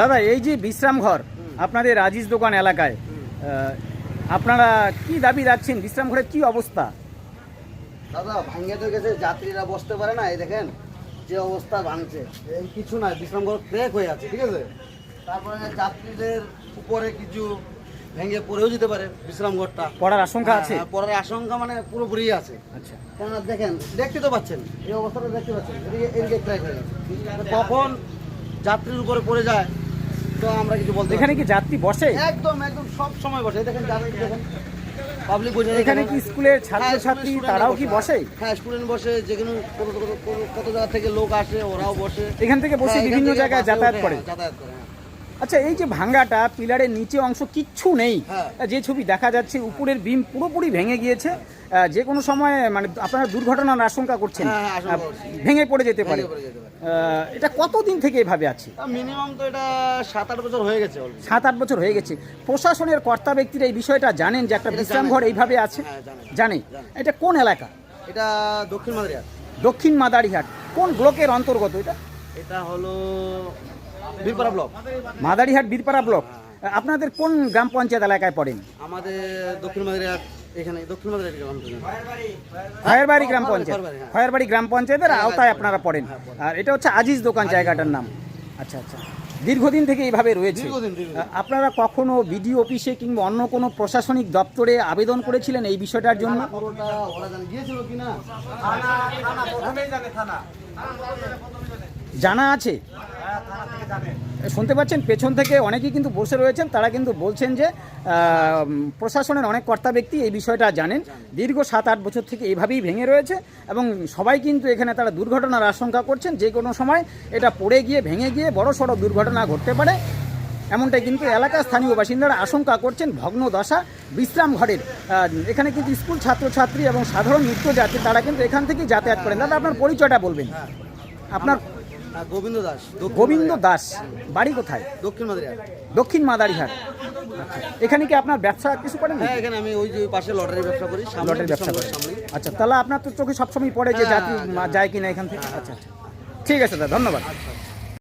দাদা এই যে বিশ্রাম ঘর আপনাদের রাজিজ দোকান এলাকায় আপনারা কি দাবি রাখছেন? বিশ্রাম ঘরের কি অবস্থা? দাদা ভাঙ্গে তো গেছে যাত্রীরা বসতে পারে না এই দেখেন যে অবস্থা ভাঙছে। এই কিছু না বিশ্রামঘর ক্র্যাক হয়ে আছে ঠিক আছে? তারপরে যাত্রীদের উপরে কিছু ভেঙে পড়েও যেতে পারে বিশ্রামঘরটা পড়ার আশঙ্কা আছে? হ্যাঁ, পড়ার আশঙ্কা মানে পুরোপুরি আছে। আচ্ছা। কেননা দেখেন দেখতে তো পাচ্ছেন এই অবস্থাটা দেখতে পাচ্ছেন এদিকে এদিকে ক্র্যাক হয়ে গেছে কখন যাত্রীর উপরে পড়ে যায় তো আমরা কিছু বলতে এখানে কি যাত্রী বসে? একদম একদম সব সময় বসে। দেখেন যাত্রী দেখেন। পাবলিক বসে এখানে কি স্কুলের ছাত্রছাত্রী তারাও কি বসে? হ্যাঁ স্টুডেন্ট বসে যেখানে কত জায়গা থেকে লোক আসে ওরাও বসে। এখান থেকে বসে হ্যাঁ, বিভিন্ন জায়গায় যাতায়াত করে। হ্যাঁ, যাতায়াত করে। হ্যাঁ। আচ্ছা এই যে ভাঙ্গাটা পিলারের নিচে অংশ কিচ্ছু নেই। হ্যাঁ। যে ছবি দেখা যাচ্ছে উপরের বিম পুরোপুরি ভেঙে গিয়েছে। যে কোনো সময় মানে আপনারা দুর্ঘটনার আশঙ্কা করছেন হ্যাঁ, হ্যাঁ। ভেঙে পড়ে যেতে পারে। এটা কতদিন থেকে এভাবে আছে? মিনিমাম তো এটা সাত আট বছর হয়ে গেছে সাত আট বছর হয়ে গেছে। প্রশাসনের কর্তা ব্যক্তিরা এই বিষয়টা জানেন যে একটা বিশ্রাম ঘর এইভাবে আছে? জানে। এটা কোন এলাকা? এটা দক্ষিণ মাদারিয়া দক্ষিণ মাদারিহাট। কোন ব্লকের অন্তর্গত এটা? এটা হলো বীরপাড়া ব্লক। মাদারিহাট বীরপাড়া ব্লক। আপনাদের কোন গ্রাম পঞ্চায়েত এলাকায় পড়েন? আমাদের দক্ষিণ মাদারিয়া এখানে দক্ষিণ মাদারিয়া গ্রাম পঞ্চায়েত। খয়েরবাড়ি, হ্যাঁ। গ্রাম পঞ্চায়েতের হ্যাঁ, আওতায় আপনারা পড়েন। হ্যাঁ, আর এটা হচ্ছে আজিজ দোকান জায়গাটার নাম। আচ্ছা আচ্ছা। দীর্ঘদিন থেকে এইভাবে রয়েছে। আপনারা কখনো বিডিও অফিসে কিংবা অন্য কোনো প্রশাসনিক দপ্তরে আবেদন করেছিলেন এই বিষয়টার জন্য? জানা আছে? শুনতে পাচ্ছেন, পেছন থেকে অনেকেই কিন্তু বসে রয়েছেন, তারা কিন্তু বলছেন যে প্রশাসনের অনেক কর্তা ব্যক্তি এই বিষয়টা জানেন। দীর্ঘ সাত আট বছর থেকে এইভাবেই ভেঙে রয়েছে এবং সবাই কিন্তু এখানে তারা দুর্ঘটনার আশঙ্কা করছেন। যে কোনো সময় এটা পড়ে গিয়ে, ভেঙে গিয়ে বড় সড়ো দুর্ঘটনা ঘটতে পারে। এমনটাই কিন্তু এলাকার স্থানীয় বাসিন্দারা আশঙ্কা করছেন ভগ্ন দশা, বিশ্রাম ঘরের। এখানে কিন্তু স্কুল ছাত্রছাত্রী এবং সাধারণ নিত্যযাত্রী, তারা কিন্তু এখান থেকেই যাতায়াত করেন। দাদা, আপনার পরিচয়টা বলবেন। আপনার গোবিন্দ দাস। গোবিন্দ দাস বাড়ি কোথায়? দক্ষিণ মাদারিহাট। দক্ষিণ মাদারিহাট। আচ্ছা এখানে কি আপনার ব্যবসা কিছু করেন হ্যাঁ এখানে আমি ওই যে পাশে লটারির ব্যবসা করি লটারির ব্যবসা করি। আচ্ছা তাহলে আপনার তো চোখে সবসময় পড়ে যে হ্যাঁ, হ্যাঁ, মা- যায় কিনা এখান থেকে। আচ্ছা আচ্ছা। ঠিক আছে দাদা ধন্যবাদ।